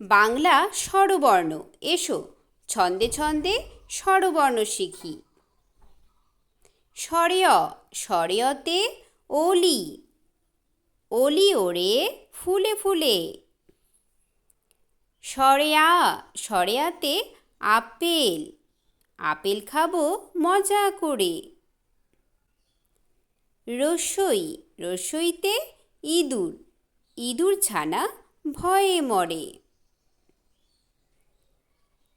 বাংলা স্বরবর্ণ। এসো, ছন্দে ছন্দে স্বরবর্ণ শিখি। স্বরেয়, স্বরেয়তে ওলি। ওলি ওড়ে ফুলে ফুলে। সরেয়া সরেয়াতে আপেল। আপেল খাব মজা করে। রসই, রসইতে ইঁদুর। ইঁদুর ছানা ভয়ে মরে।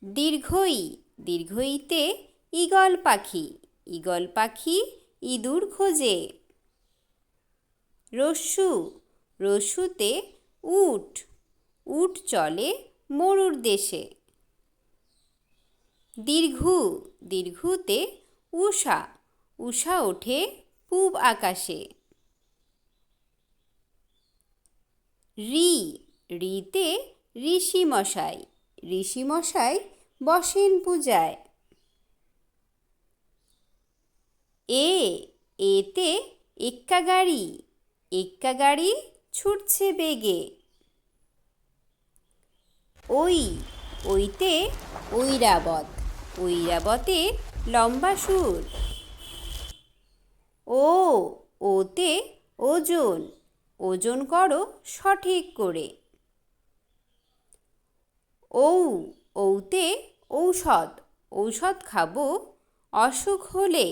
দীর্ঘই, দীর্ঘইতে ঈগল পাখি ঈগল পাখি ইঁদুর খোঁজে। রস্যু রস্যুতে উট উট চলে মরুর দেশে। দীর্ঘু, দীর্ঘুতে উষা উষা ওঠে পূব আকাশে। রি, রিতে ঋষি মশাই। ঋষি মশাই বসেন পূজায়। এ, এতে এক্কা গাড়ি এক্কা গাড়ি ছুটছে বেগে। ওই, ওইতে ঐরাবত, ঐরাবতে লম্বা সুর। ও, ওতে ওজন ওজন করো সঠিক করে। ঔ ঔতে ঔষধ ঔষধ খাব অসুখ হলে